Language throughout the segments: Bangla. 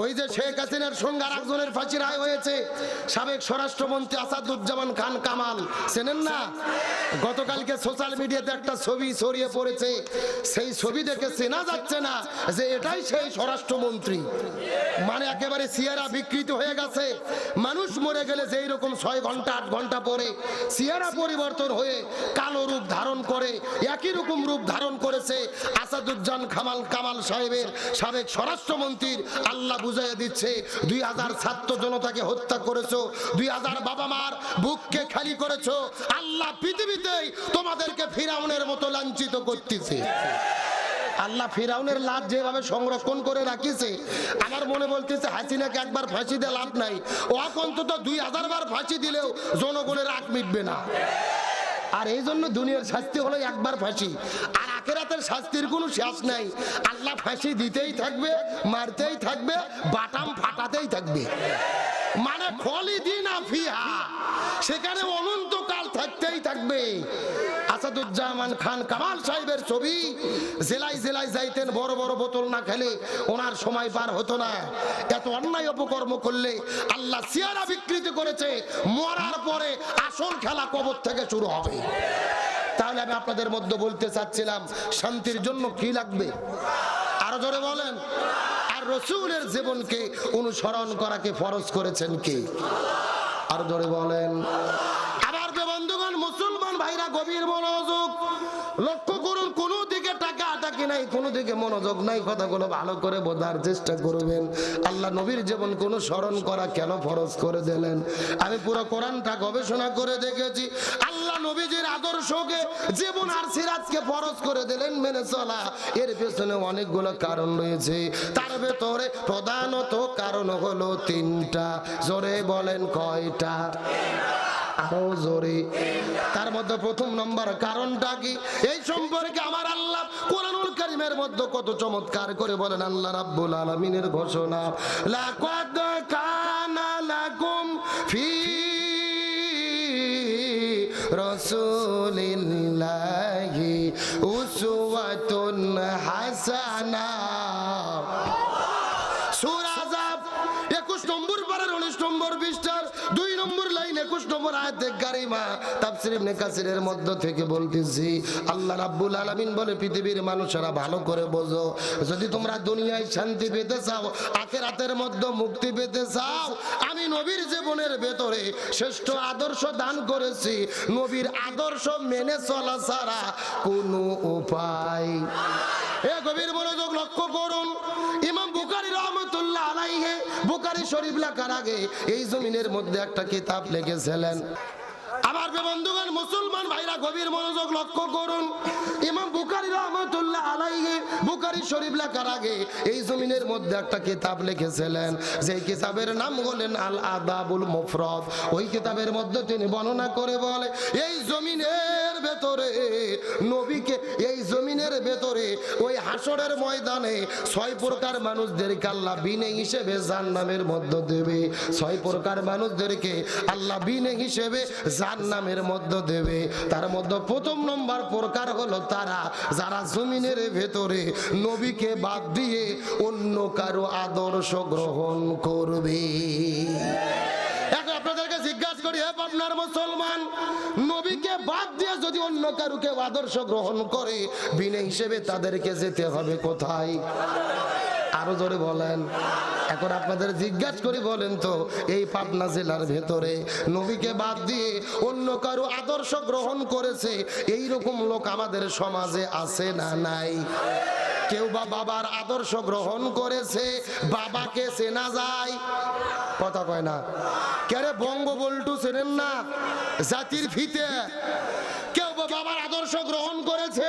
ওই যে শেখ হাসিনার সঙ্গে আর একজনের ফাঁসি রায় হয়েছে, সাবেক স্বরাষ্ট্রমন্ত্রী আসাদুজ্জামান খান কামাল। চেনেন না? গতকালকে সোশ্যাল মিডিয়াতে একটা ছবি ছড়িয়ে পড়েছে। সেই ছবি দেখে চেনা যাচ্ছে না যে এটাই সেই স্বরাষ্ট্রমন্ত্রী। মানে একেবারে সিয়ারা বিকৃত হয়ে গেছে। মানুষ মরে গেলে যেই রকম ছয় ঘণ্টা, আট ঘণ্টা পরে সিয়ারা পরিবর্তন হয়ে কালো রূপ ধারণ করে, একই রকম রূপ ধারণ করেছে আসাদুজ্জান খামাল, কামাল সাহেবের সাবেক স্বরাষ্ট্রমন্ত্রীর আল্লাহ বুঝাইয়া দিচ্ছে, দুই হাজার ছাত্র জনতাকে হত্যা করেছ, দুই হাজার বাবা মার বুককে খালি করেছ, আল্লাহ পৃথিবীতেই তোমাদেরকে ফিরাউনের মতো লাঞ্ছিত করতেছে। আল্লাহ ফিরাউনের লাভ যেভাবে সংরক্ষণ করে রাখিছে, আমার মনে বলতেছে হাসিনাকে একবার ফাঁসি দিয়ে লাভ নাই। ও অন্তত দুই হাজার বার ফাঁসি দিলেও জনগণের রাগ মিটবে না। আর এই জন্য দুনিয়ার শাস্তি হলো একবার ফাঁসি। আর আখেরাতের শাস্তির কোনো শেষ নাই। আল্লাহ ফাঁসি দিতেই থাকবে, মারতেই থাকবে, বাটাম ফাটাতেই থাকবে। মানে খলি দিন আফিয়া সেখানে অনন্তকাল থাকতেই থাকবে। আসাদুজ্জামান খান কামাল সাহেবের ছবি। জেলায় জেলায় যাইতেন, বড় বড় বোতল না খেলে ওনার সময় পার হতো না। এত অন্যায় অপকর্ম করলে আল্লাহ সিয়ারা বিকৃতি করেছে, মরার পরে আসল খেলা কবর থেকে শুরু হবে। তাহলে আমি আপনাদের মধ্যে বলতে চাচ্ছিলাম, শান্তির জন্য কি লাগবে? আরও জোরে বলেন। আর রসুলের জীবনকে অনুসরণ করাকে ফরজ করেছেন কে? আরও জোরে বলেন আবার যে বন্ধুগণ মুসলমান ভাইরা গভীর মনোযোগ। লক্ষ্য করুন, কোন দিকে টাকা আটাকি নাই, কোন দিকে মনোযোগ নাই। কথাগুলো ভালো করে বোঝার চেষ্টা করবেন। আল্লাহ নবীর জীবন কোন স্মরণ করা কেন ফরজ করে দিলেন? আমি পুরো কোরআনটা গবেষণা করে দেখেছি। আল্লাহ নবীজির আদর্শকে, জীবন আর সিরাজকে ফরজ করে দিলেন মেনে চলা। এর পেছনে অনেকগুলো কারণ রয়েছে। তার ভেতরে প্রধানত কারণ হলো তিনটা। জোরে বলেন কয়টা? তার মধ্যে প্রথম নম্বর কারণটা কি? এই সম্পর্কে আমার আল্লাহ কোরআনুল কারিমের মধ্যে কত চমৎকার করে বলেন, আল্লাহ রাব্বুল আলামিনের ঘোষণা, লাকাদ কানা লাকুম ফি রাসূলিল্লাহি উসওয়াতুন হাসানা। 21 কারিমা তাফসীর ইবনে কাসিরের মধ্য থেকে বলতেছি, আল্লাহ রাব্বুল আলামিন বলে, পৃথিবীর মানুষেরা ভালো করে বোঝো। যদি তোমরা দুনিয়ায় শান্তি পেতে চাও, আখিরাতের মধ্যে মুক্তি পেতে চাও, আমি নবীর জীবনের ভেতরে শ্রেষ্ঠ আদর্শ দান করেছি। নবীর আদর্শ মেনে চলা ছাড়া কোনো উপায়। গভীর মনোযোগ লক্ষ্য করুন। বুখারী রহমতুল্লাহ আলাইহি, বুখারী শরীফ লেখার আগে এই জমিনের মধ্যে একটা কিতাব লিখেছিলেন। আমার বন্ধুগণ, মুসলমান ভাইরা গভীর মনোযোগ লক্ষ্য করুন। ইমাম বুখারী রহমতুল্লাহ বুখারী শরীফ লেখার আগে এই জমিনের মধ্যে একটা কিতাব লিখেছিলেন। কিতাবের নাম হলেন আল আদাবুল মুফরদ। ওই কিতাবের মধ্যে তিনি বর্ণনা করে বলে, এই জমিনের ভেতরে, নবীকে এই জমিনের ভেতরে, ওই হাসরের ময়দানে ছয় প্রকার মানুষদেরকে আল্লাহ বিনে হিসেবে জান্নামের মধ্য দেবে। ছয় প্রকার মানুষদেরকে আল্লাহ বিনে হিসেবে জান্নামের মধ্য দেবে। তার মধ্যে প্রথম নম্বর প্রকার হলো তারা, যারা জমিনের ভেতরে নবীকে বাদ দিয়ে অন্য কারও আদর্শ গ্রহণ করবে। পাবনার মুসলমান। নবীকে বাদ দিয়ে যদি অন্য কারুকে আদর্শ গ্রহণ করে বিনে হিসেবে তাদেরকে যেতে হবে কোথায়? আরও জোরে বলেন। এখন আপনাদের জিজ্ঞাসা করি বলেন তো, এই পাবনা জেলার ভেতরে নবীকে বাদ দিয়ে অন্য কারও আদর্শ গ্রহণ করেছে এই রকম লোক আমাদের সমাজে আছে না নাই? কেউ বা বাবার আদর্শ গ্রহণ করেছে, বাবাকে চেনা যায়। কথা কয় না। কেরে বঙ্গবল্টু চেনেন না? জাতির ফিতে কেউ বা বাবার আদর্শ গ্রহণ করেছে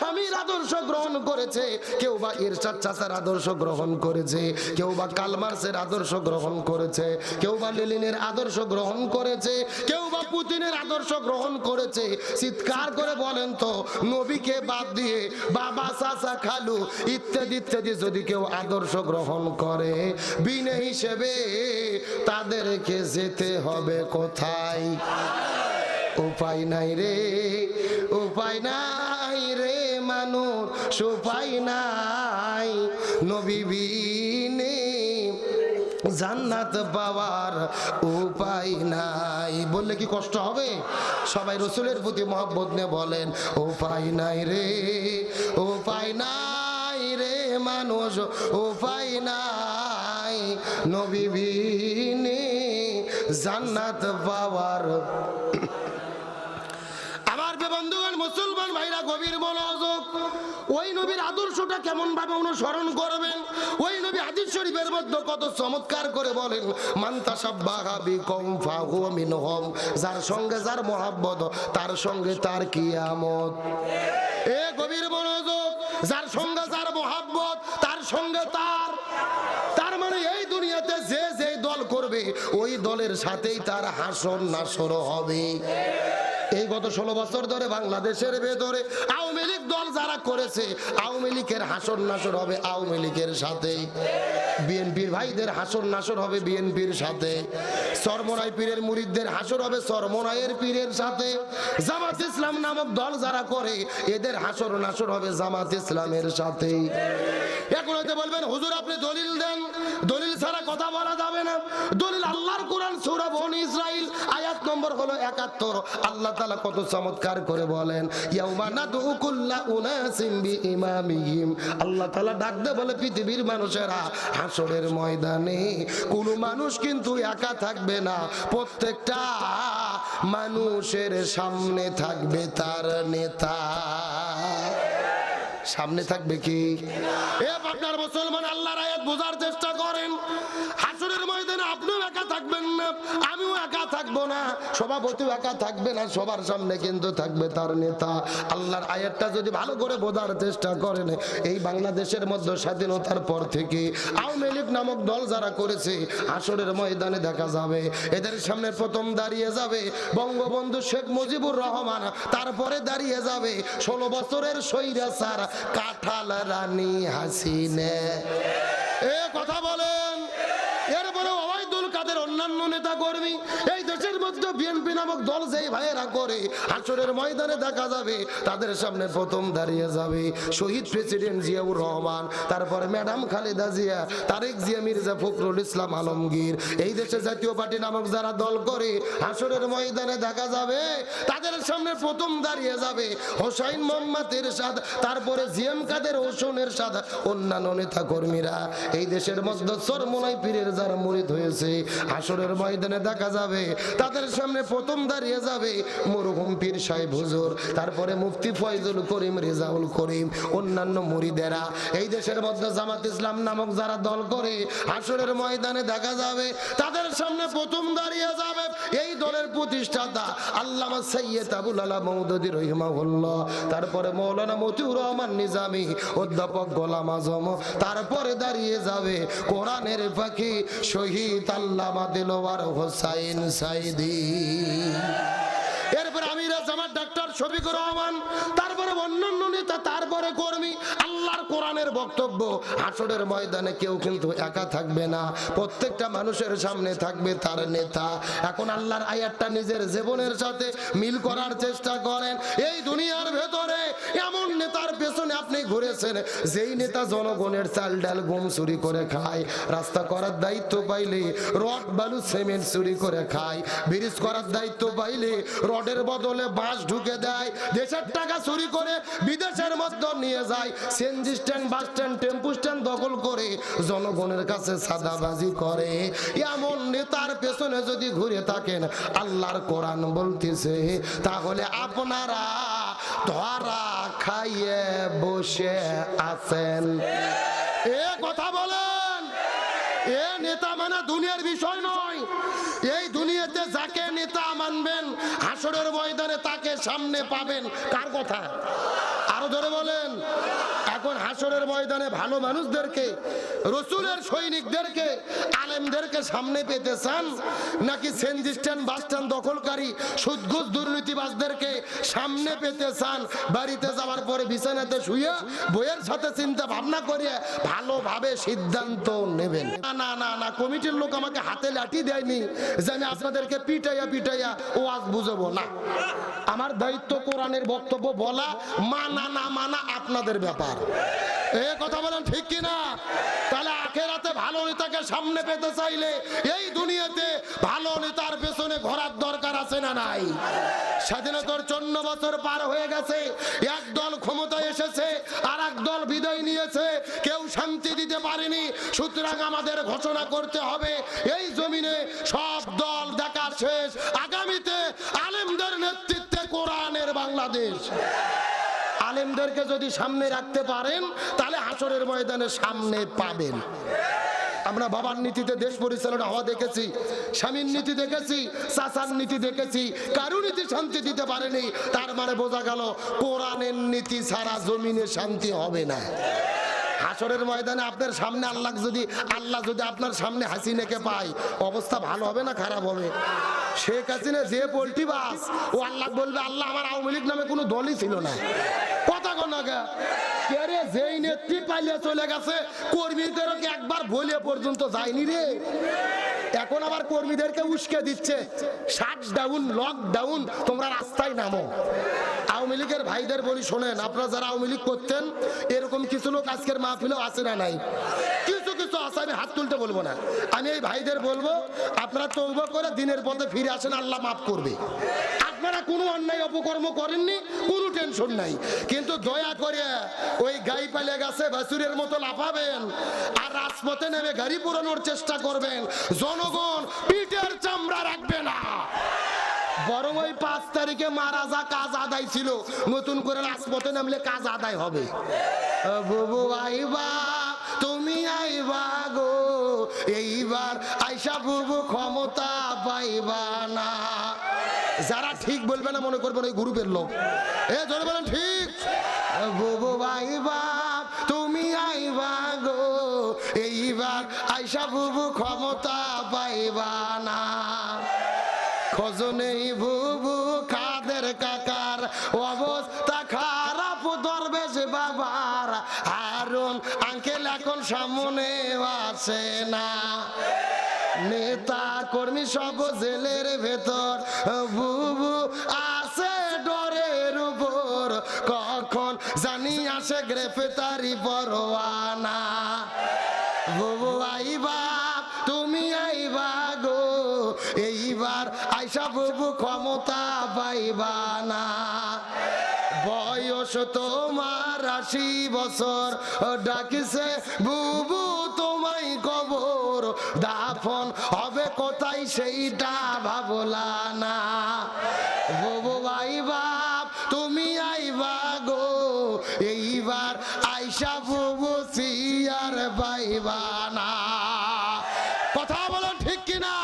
স্বামীর আদর্শ গ্রহণ করেছে। কেউ বা ইরশাদ চাচার আদর্শ গ্রহণ করেছে। কেউ বা কালমার্সের আদর্শ গ্রহণ করেছে। কেউ বা লেলিনের আদর্শ গ্রহণ করেছে। কেউ বা পুতিনের আদর্শ গ্রহণ করেছে। চিৎকার করে বলেন তো, নবীকে বাদ দিয়ে বাবা, চাচা, খালু ইত্যাদি ইত্যাদি যদি কেউ আদর্শ গ্রহণ করে, বিনে হিসেবে তাদেরকে যেতে হবে কোথায়? উপায় নাই রে, উপায় নাই রে। মানুষ উপায় নাই। নবীবিনে জান্নাত পাওয়ার উপায় নাই। বললে কি কষ্ট হবে? সবাই রসুলের প্রতি মহব্বত নিয়ে বলেন, উপায় নাই রে, উপায় নাই রে মানুষ, উপায় নাই। নবী বিনে জান্নাত পাওয়ার মুসলমান ভাইরা, গভীর মনোযোগ। ওই নবীর আদর্শটা কেমন ভাবে অনুসরণ করবেন? ওই নবী হাদিস শরীফের মধ্যে কত চমৎকার করে বলেন মান্তা সাব্বাহা বিকম ফাহু মিনহম যার সঙ্গে যার মহাব্বত, তার সঙ্গে তার কিয়ামত। এ গভীর মনোযোগ, যার সঙ্গে যার মহাব্বত, তার সঙ্গে তার তার মানে এই দুনিয়াতে যে যে দল করবে, ওই দলের সাথেই তার হাসর নাসর হবে। এই গত ষোলো বছর ধরে বাংলাদেশের ভেতরে আওয়ামী লীগ দল যারা করেছে, আওয়ামী লীগের হাসর নাসর হবে আওয়ামী লীগের সাথে। বিএনপির ভাইদের হাসর নাসর হবে বিএনপির সাথে। সরমরাই পীরের মুরিদদের হাসর হবে সরমরাইয়ের পীরের সাথে। জামাত ইসলাম নামক দল যারা করে, এদের হাসর নাসর হবে জামাত ইসলামের সাথে। এখন হয়তো বলবেন, হুজুর, আপনি দলিল দেন। দলিল ছাড়া কথা বলা যাবে না। দলিল আল্লাহর কোরআন সূরা বনি নম্বর হলো 71 আল্লাহ তালা কত চমৎকার করে বলেন আল্লাহ তালা ডাকতে বলে, পৃথিবীর মানুষেরা হাসরের ময়দানে কোন মানুষ কিন্তু একা থাকবে না। প্রত্যেকটা মানুষের সামনে থাকবে তার নেতা। সামনে থাকবে কি? আপনার মুসলমান আল্লাহর আয়াত বোঝার চেষ্টা করেন। হাসুরের ময়দানে আপনিও একা থাকবেন না, আমিও একা থাকব না। সভাপতিও একা থাকবে না, সবার সামনে কিন্তু থাকবে তার নেতা। আল্লাহর আয়াতটা যদি ভালো করে বোঝার চেষ্টা করেন, এই বাংলাদেশের মধ্যে স্বাধীনতার পর থেকে আওয়ামী লীগ নামক দল যারা করেছে, হাসরের ময়দানে দেখা যাবে। এদের সামনে প্রথম দাঁড়িয়ে যাবে বঙ্গবন্ধু শেখ মুজিবুর রহমান, তারপরে দাঁড়িয়ে যাবে ষোলো বছরের সৈরা স্যার কাঁঠাল রানী হাসিনে। এ কথা ওবায়দুল অন্যান্য নেতা কর্মী এই দেশের মধ্যে বিএনপি নামক দল যেই ভাইয়েরা করে, হাসরের ময়দানে দেখা যাবে, তাদের সামনে প্রথম দাঁড়িয়ে যাবে। শহীদ প্রেসিডেন্ট জিয়াউর রহমান, তারপরে ম্যাডাম খালেদা জিয়া, তারেক জিয়া, মির্জা ফখরুল ইসলাম আলমগীর। এই দেশে জাতীয় পার্টি নামক যারা দল করে, হাসরের ময়দানে দেখা যাবে, তাদের সামনে প্রথম দাঁড়িয়ে যাবে হোসাইন মোহাম্মদ এরশাদ, তারপরে জিএম কাদের হোসেন এরশাদ, অন্যান্য নেতা কর্মীরা এই দেশের মধ্যে সরমোনাই পীরের যারা মুরিদ হয়েছে, হাসরের ময়দানে দেখা যাবে, তাদের সামনে প্রথম দাঁড়িয়ে যাবে মরহুম পীর সাহেব হুজুর। তারপরে মুফতি ফয়জুল করিম, রেজাউল করিম, অন্যান্য মুরিদেরা। এই দেশের মধ্যে জামাত ইসলাম নামক যারা দল করে, হাসরের ময়দানে দেখা যাবে, তাদের সামনে প্রথম দাঁড়িয়ে যাবে এই দলের প্রতিষ্ঠাতা আল্লামা সৈয়দ আবুল আলা মৌদুদি রহিমাহুল্লাহ। তারপরে মৌলানা মতিউর রহমান নিজামী, অধ্যাপক গোলাম আজম। তারপরে দাঁড়িয়ে যাবে কোরআনের পাখি শহীদ আল্লামা দিলওয়ার হোসাইন সাইদি। এরপরে আমিরা ডাক্তার শফিকুর রহমান, তারপরে অন্যান্য নেতা, তারপরে কর্মী, আল্লাহর কোরআনের বক্তব্য। ময়দানে কেউ কিন্তু একা থাকবে না, প্রত্যেকটা মানুষের সামনে থাকবে তার নেতা। এখন আল্লাহর আয়াতটা নিজের জীবনের সাথে মিল করার চেষ্টা করেন। এই দুনিয়ার ভেতরে এমন নেতার পেছনে আপনি ঘুরেছেন, যেই নেতা জনগণের চাল ডাল গম চুরি করে খায়, রাস্তা করার দায়িত্ব পাইলে রড, বালু, সিমেন্ট চুরি করে খায়, ব্রিজ করার দায়িত্ব পাইলে রডের বদলে বাঁশ ঢুকে দেয়, দেশের টাকা চুরি করে বিদেশের মধ্যে নিয়ে যায়। CNG stand, bus stand, tempo stand দখল করে জনগণের কাছে সাদাবাজি করে। এমন নেতার পেছনে যদি ঘুরে থাকেন, আল্লাহর কোরআন বলতেছে, তাহলে আপনারা ধরা খাইয়ে বসে আছেন। এ কথা বলেন। এ নেতা মানে দুনিয়ার বিষয় নয়। নেতা মানবেন হাসরের ময়দানে তাকে সামনে পাবেন কার কথা? আরও ধরে বলেন। এখন হাসরের ময়দানে ভালো মানুষদেরকে, রসুলের সৈনিকদেরকে, আলেমদেরকে সামনে পেতে চান? নাকি সেন্টিস্ট্যান্ড বাস স্ট্যান্ড দখলকারী সুদঘুষ দুর্নীতিবাজদেরকে সামনে পেতে চান? বাড়িতে যাওয়ার পরে বিছানাতে শুয়ে বইয়ের সাথে চিন্তা ভাবনা করে ভালোভাবে সিদ্ধান্ত নেবেন। না না না কমিটির লোক আমাকে হাতে লাঠি দেয়নি যে আমি আপনাদেরকে পিটাইয়া পিটাইয়া ও আজ বুঝব। না, আমার দায়িত্ব কোরআনের বক্তব্য বলা মানা না মানা আপনাদের ব্যাপার। এ কথা বলেন ঠিক কিনা? তাহলে আখেরাতে ভালো নেতাকে সামনে পেতে চাইলে এই দুনিয়াতে ভালো নেতার পেছনে ঘোরার দরকার আছে না নাই? স্বাধীনতার চন্ন বছর পার হয়ে গেছে, এক দল ক্ষমতায় এসেছে আর এক দল বিদায় নিয়েছে, কেউ শান্তি দিতে পারেনি, সুতরাং আমাদের ঘোষণা করতে হবে, এই জমিনে সব দল দেখা শেষ। আগামীতে আলেমদের নেতৃত্বে কোরআনের বাংলাদেশ। আলেমদেরকে যদি সামনে রাখতে পারেন, তাহলে হাসরের ময়দানে সামনে পাবেন। আমরা বাবার নীতিতে দেশ পরিচালনা হওয়া দেখেছি, স্বামীর নীতি দেখেছি, চাচার নীতি দেখেছি কারও নীতি শান্তি দিতে পারেনি, তার মানে বোঝা গেল কোরআনের নীতি ছাড়া জমিনে শান্তি হবে না। হাসরের ময়দানে আপনার সামনে আল্লাহ যদি আল্লাহ যদি আপনার সামনে হাসি হাসিনাকে পায়, অবস্থা ভালো হবে না খারাপ হবে? শেখ হাসিনা যে পোল্ট্রি বাস, ও আল্লাহ বলবে, আল্লাহ আমার আওয়ামী লীগ নামে কোনো দলই ছিল না। কর্মীদেরকে উস্কে দিচ্ছে। ডাউন তোমরা নামো। আওয়ামী ভাইদের বলি শোনেন, আপনারা যারা আওয়ামী লীগ করতেন, এরকম কিছু লোক আজকের মাহফিলেও আছে না নাই? কিছু কিছু আছে, আমি হাত তুলতে বলব না। আমি এই ভাইদের বলব, আপনারা তৌবা করে দিনের পথে ফিরে আসেন, আল্লাহ মাফ করবে। আপনারা কোনো অন্যায় অপকর্ম করেননি, কোনো টেনশন নাই। কিন্তু দয়া করে ওই গাই পালে গেছে বাসুরের মতো লাফাবেন আর রাজপথে নেমে গাড়ি পুরানোর চেষ্টা করবেন। জনগণ পিঠের চামড়া রাখবে না। বরং ওই পাঁচ তারিখে মারা যা কাজ আদায় ছিল, নতুন করে রাজপথে নামলে কাজ আদায় হবে। বুবু আইবা তুমি এইবার আইসা বুবু ক্ষমতা পাইবা না। যারা ঠিক বলবে না মনে করবেন ওই গ্রুপের লোক। এ ধরে বলেন, ঠিক। বুবু আইবা তুমি আইবা গো। এইবার আইসা বুবু ক্ষমতা পাইবা না। খোঁজনেই বুবু, কাদের কাকার অবস্থা খারাপ, দরবেশ বাবার। হারুন আঙ্কেল, এখন সামনে আসে না। নেতা কর্মী সব জেলের ভেতর। বুবু আছে ডরের উপর। কখন জানি আসে গ্রেফতারি পরোয়ানা। বুবু, আইবা, তুমি আইবা গো। এইবার আইসা বুবু ক্ষমতা পাইবা না। বয়স তোমার আশি বছর। ডাকিছে, বুবু, তোমায় কবর দাফন হবে কোথায় সেইটা ভাবলা না। বুবু আইবা তুমি আইবা গো। এইবার আইসা বুবু, সিয়ার পাইবা না। কথা বলো ঠিক কিনা?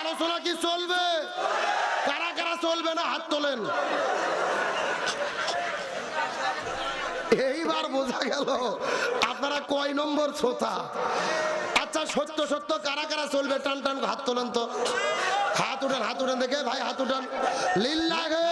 আলোচনা কি চলবে? কারা কারা চলবে না হাত তোলেন? এইবার বোঝা গেল। আপনারা কয় নম্বর শ্রোতা? আচ্ছা সত্য সত্য, কারা কারা চলবে? টান টান, হাত তোলেন তো। হাত উঠান হাত উঠান দেখে, ভাই, হাত উঠান। লিল্লাহে